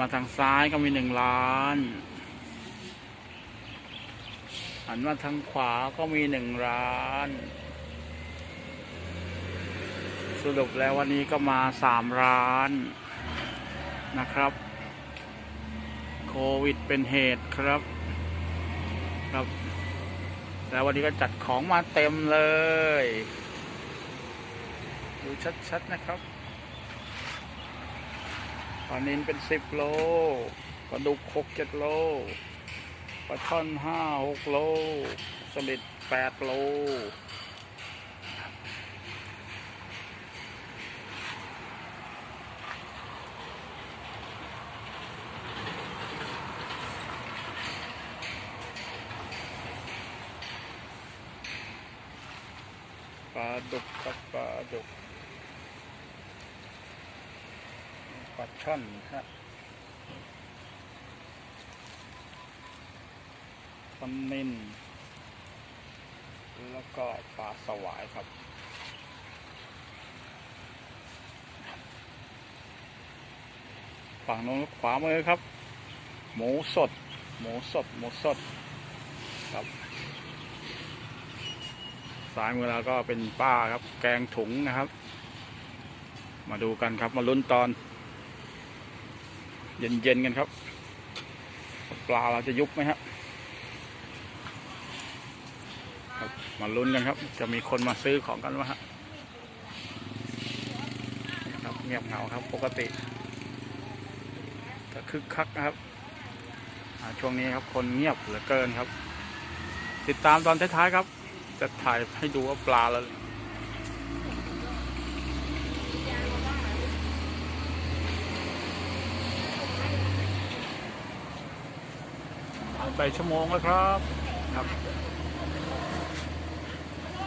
มาทางซ้ายก็มีหนึ่งล้าน หันมาทางขวาก็มีหนึ่งล้าน สรุปแล้ววันนี้ก็มาสามล้านนะครับ โควิดเป็นเหตุครับ ครับ แล้ววันนี้ก็จัดของมาเต็มเลย ดูชัดๆนะครับ ปลานินเป็นสิบโลปลาดุกหกเจ็ดโลปลาช่อนห้าหกโลสลิดแปดโลปลาดุกครับปลาดุก ปลาช่อนฮะปลานินแล้วก็ปลาสวายครับฝั่งโน้นขวามือครับ หมูสด หมูสด หมูสดครับซ้ายมือเราก็เป็นป้าครับ แกงถุงนะครับ มาดูกันครับ มาลุ้นตอน เย็นๆกันครับ ปลาเราจะยุบไหมครับมาลุ้นกันครับ จะมีคนมาซื้อของกันไหมครับเงียบเหงาครับ ปกติก็คึกคักนะครับช่วงนี้ครับคนเงียบเหลือเกินครับ ติดตามตอนท้ายๆครับ จะถ่ายให้ดูว่าปลาแล้ว ผ่าน ไปชั่วโมงแล้วครับครับ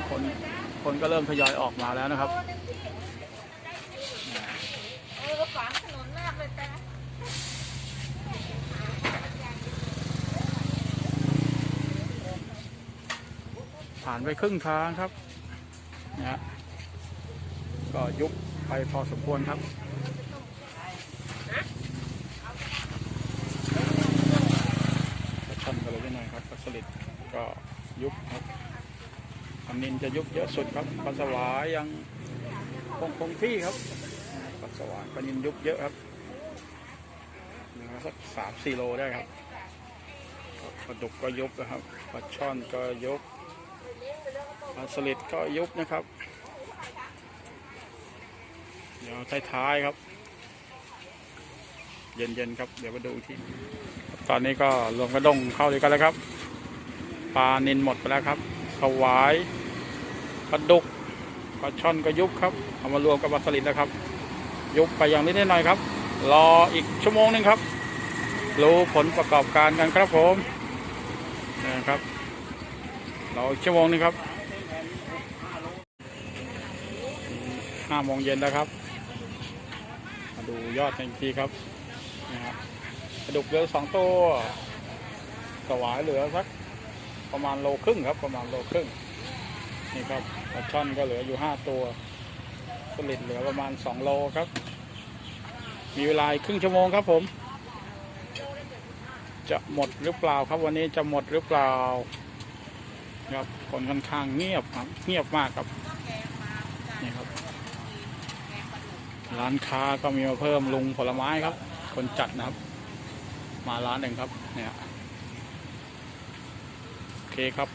คนคนก็เริ่มทยอยออกมาแล้วนะครับเออขวางถนนมากเลยแต่ผ่านไปครึ่งทางครับนะฮะก็ยุบไปพอสมควรครับกระชันกันเลยนิดหน่อยครับปลาสลิด ก็ยุบครับอันนินจะยุบเยอะสุดครับปลาสาวายยังคงคงที่ครับปลาสวายปนินยุบเยอะครับสักสามสี่โลได้ครับปลาดุกก็ยุบนะครับปลาช่อนก็ยุบปลาสลิดก็ยุบนะครับ เดี๋ยวท้ายๆครับ เย็นๆครับ เดี๋ยวมาดูอีกทีตอนนี้ก็รวมกระดงเข้าด้วยกันแล้วครับ ปลานินหมดไปแล้วครับสวายปลาดุกปลาช่อนก็ยุบครับ เอามารวมกับปลาสลิดนะครับ ยุบไปอย่างนิดหน่อยครับ รออีกชั่วโมงหนึงครับ รู้ผลประกอบการกันครับผมนะครับรออีกชั่วโมงหนึงครับห้าโมงเย็นแล้วครับ มาดูยอดอีกทีครับนะฮะกระดูกเหลือสองตัวสวายเหลือสัก ประมาณโลครึ่งครับประมาณโลครึ่งนี่ครับปลาช่อนก็เหลืออยู่ห้าตัวสลิดเหลือประมาณสองโลครับ มีเวลาครึ่งชั่วโมงครับผม จะหมดหรือเปล่าครับวันนี้จะหมดหรือเปล่าครับคนค่อนข้างเงียบครับเงียบมากครับนี่ครับ ร้านค้าก็มีมาเพิ่มลุงผลไม้ครับ คนจัดนะครับ มาร้านหนึ่งครับเนี่ย คครับ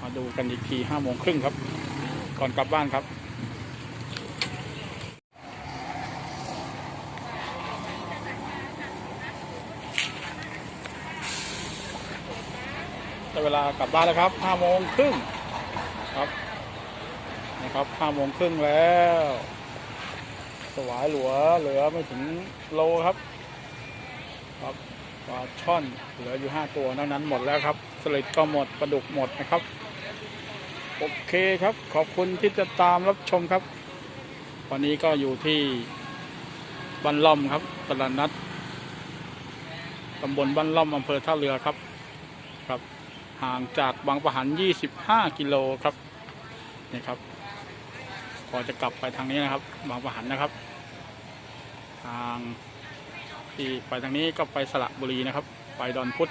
มาดูกันอีกทีห้าโมงครึ่งครับ ก่อนกลับบ้านครับเวลากลับบ้านแล้วครับห้าโมงครึ่งครับนะครับห้าโมงครึ่งแล้ว สวายหลัวเหลือไม่ถึงโลครับ ครับ ปลาช่อนเหลืออยู่ห้าตัวเท่านั้นหมดแล้วครับสลิดก็หมดปลาดุกหมดนะครับ โอเคครับขอบคุณที่จะตามรับชมครับ วันนี้ก็อยู่ที่บ้านล่อมครับตลาดนัดตำบลบ้านล่อมอำเภอท่าเรือครับครับ ห่างจากบางประหัน 25 กิโลครับนี่ครับพอจะกลับไปทางนี้นะครับ บางประหันนะครับ ทาง ที่ไปทางนี้ก็ไปสระบุรีนะครับ ไปดอนพุธ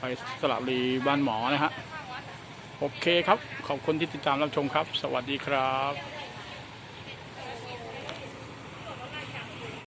ไปสระบุรีบ้านหมอนะฮะโอเคครับ ขอบคุณที่ติดตามรับชมครับ สวัสดีครับ